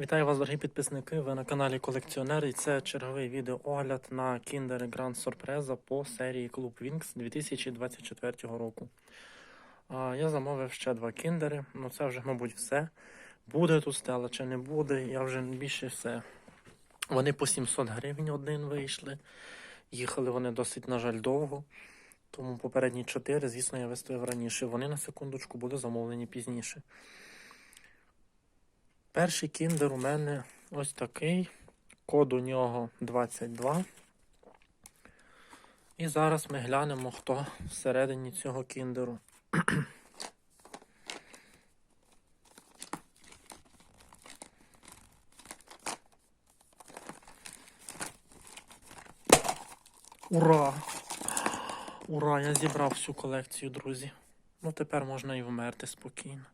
Вітаю вас, дорогі підписники. Ви на каналі Колекціонер і це черговий відеоогляд на Kinder Grand Sorpresa по серії Club Wings 2024 року. Я замовив ще два кіндери, ну це вже, мабуть, все. Буде тут стела чи не буде, я вже більше все. Вони по 700 гривень один вийшли. Їхали вони досить, на жаль, довго. Тому попередні 4, звісно, я виставив раніше. Вони на секундочку були замовлені пізніше. Перший кіндер у мене ось такий. Код у нього 22. І зараз ми глянемо, хто всередині цього кіндеру. Ура! Ура! Я зібрав всю колекцію, друзі. Ну тепер можна і вмерти спокійно.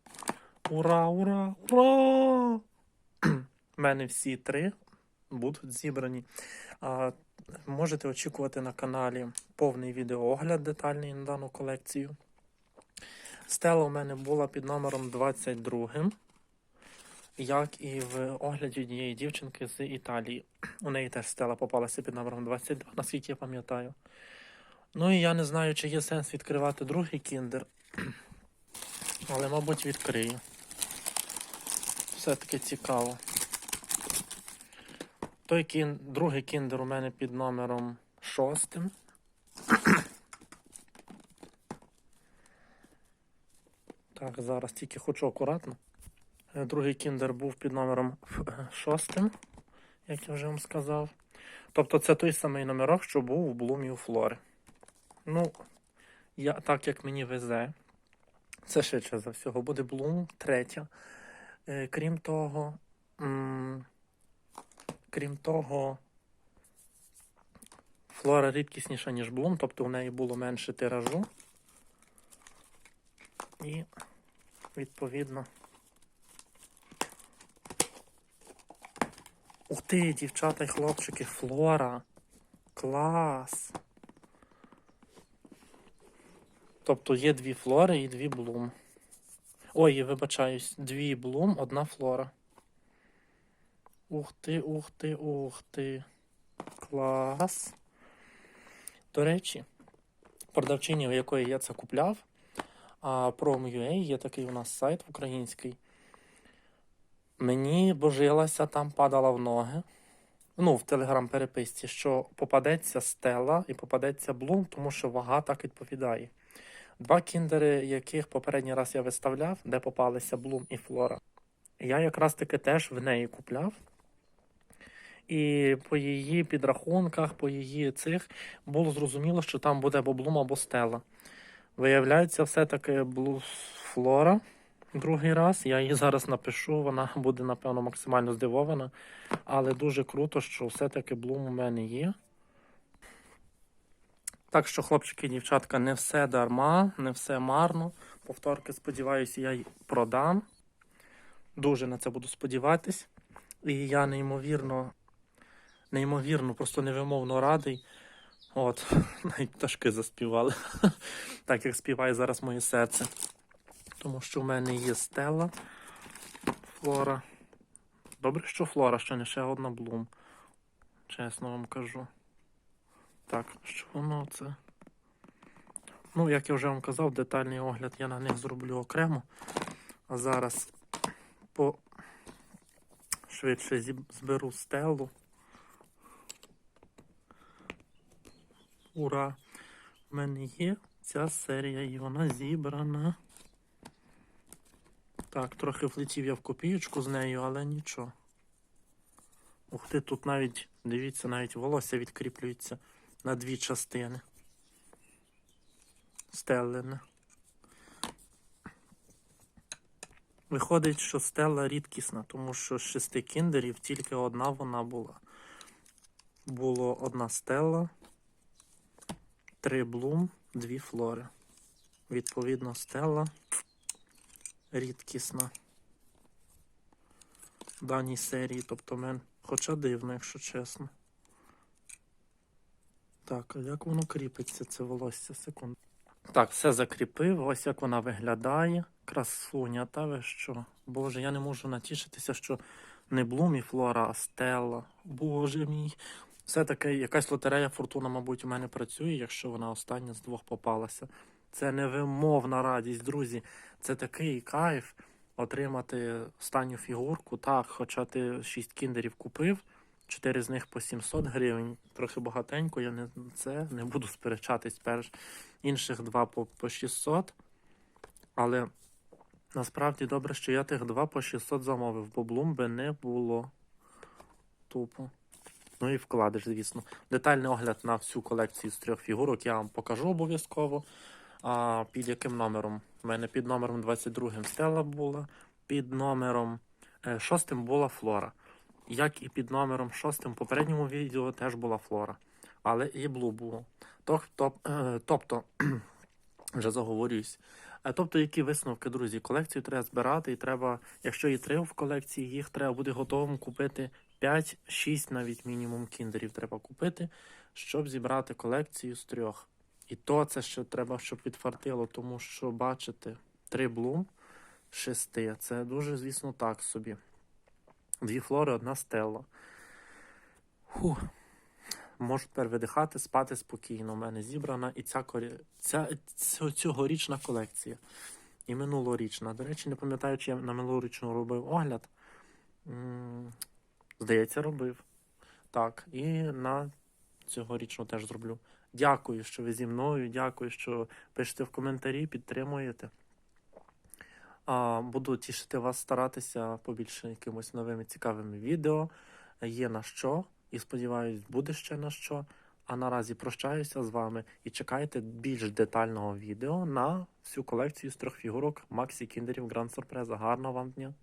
Ура, ура, ура! У мене всі три будуть зібрані. А, можете очікувати на каналі повний відеоогляд детальний на дану колекцію. Стела у мене була під номером 22, як і в огляді однієї дівчинки з Італії. У неї теж стела попалася під номером 22, наскільки я пам'ятаю. Ну і я не знаю, чи є сенс відкривати другий кіндер. Але, мабуть, відкрию. Все-таки цікаво. Той кін... другий кіндер у мене під номером 6. Так, зараз тільки хочу акуратно. Е, Другий кіндер був під номером 6, як я вже вам сказав. Тобто це той самий номерок, що був у Блумі у Флори. Ну, я, так як мені везе, це швидше за всього буде Блум, третя. Е, Крім того, крім того, флора рідкісніша, ніж Блум, тобто в неї було менше тиражу. І, відповідно. Ух ти, дівчата й хлопчики, флора. Клас. Тобто є дві флори і дві блум. Ой, вибачаюсь, дві блум, одна флора. Ух ти, ух ти, ух ти. Клас. До речі, продавчині, у якої я це купляв, а Prom.ua є такий у нас сайт український. Мені божилася, там падала в ноги. Ну, в телеграм-переписці, що попадеться стела і попадеться блум, тому що вага так відповідає. Два кіндери, яких попередній раз я виставляв, де попалися Блум і Флора. Я якраз таки теж в неї купляв. І по її підрахунках, по її цих було зрозуміло, що там буде або Блум, або Стела. Виявляється, все-таки Блу Флора другий раз. Я її зараз напишу, вона буде, напевно, максимально здивована. Але дуже круто, що все-таки Блум у мене є. Так що, хлопчики і дівчатка, не все дарма, не все марно. Повторки, сподіваюся, я й продам. Дуже на це буду сподіватись. І я неймовірно, неймовірно, просто невимовно радий. От, навіть пташки заспівали. Так як співає зараз моє серце. Тому що в мене є стела, флора. Добре, що флора, що не ще одна блум. Чесно вам кажу. Так, що воно це? Ну, як я вже вам казав, детальний огляд я на них зроблю окремо. А зараз по швидше зберу стелу. Ура! У мене є ця серія і вона зібрана. Так, трохи влетів я в копієчку з нею, але нічого. Ух ти, тут навіть, дивіться, навіть волосся відкріплюється на дві частини. Стелене. Виходить, що стела рідкісна, тому що з шести кіндерів тільки одна вона була. Було одна стела, три блум, дві флори. Відповідно, стела рідкісна в даній серії, тобто мен, хоча дивно, якщо чесно. Так, а як воно кріпиться, це волосся? Секунду. Так, все закріпив. Ось як вона виглядає. Красуня, та ви що? Боже, я не можу натішитися, що Не Блум і Флора, а Стелла. Боже мій. Все таки якась лотерея Фортуна, мабуть, у мене працює, якщо вона остання з двох попалася. Це невимовна радість, друзі. Це такий кайф отримати останню фігурку. Так, хоча ти 6 кіндерів купив, 4 з них по 700 гривень, трохи багатенько, я не, це не буду сперечатись перш. Інших два по, по 600. Але насправді добре, що я тих два по 600 замовив, бо Блум би не було. Тупо. Ну і вкладиш, звісно. Детальний огляд на всю колекцію з трьох фігурок я вам покажу обов'язково. А під яким номером? У мене під номером 22 Стелла була, під номером 6 була Флора. Як і під номером 6 в попередньому відео теж була Флора. Але і Блу було. Е, Тобто, вже заговорююсь. Е, Тобто, які висновки, друзі? Колекцію треба збирати, і треба, якщо і три в колекції, їх треба бути готовим купити 5-6 навіть мінімум кіндерів треба купити, щоб зібрати колекцію з трьох. І то це ще треба, щоб підфартило, тому що бачите, три блум шести. Це дуже, звісно, так собі. Дві флори, одна стелла. Фух. Можу тепер видихати, спати спокійно. У мене зібрана і ця, ця, ця цьогорічна колекція. І минулорічна. До речі, не пам'ятаю, чи я на минулорічну робив огляд. М, Здається, робив. Так, і на цьогорічну теж зроблю. Дякую, що ви зі мною. Дякую, що пишете в коментарі, підтримуєте. А, буду тішити вас, старатися побільше якимось новими цікавими відео. Є на що, і сподіваюсь, буде ще на що. А наразі прощаюся з вами і чекайте більш детального відео на всю колекцію з трьох фігурок Максі Кіндерів Гранд Сюрпреза. Гарного вам дня!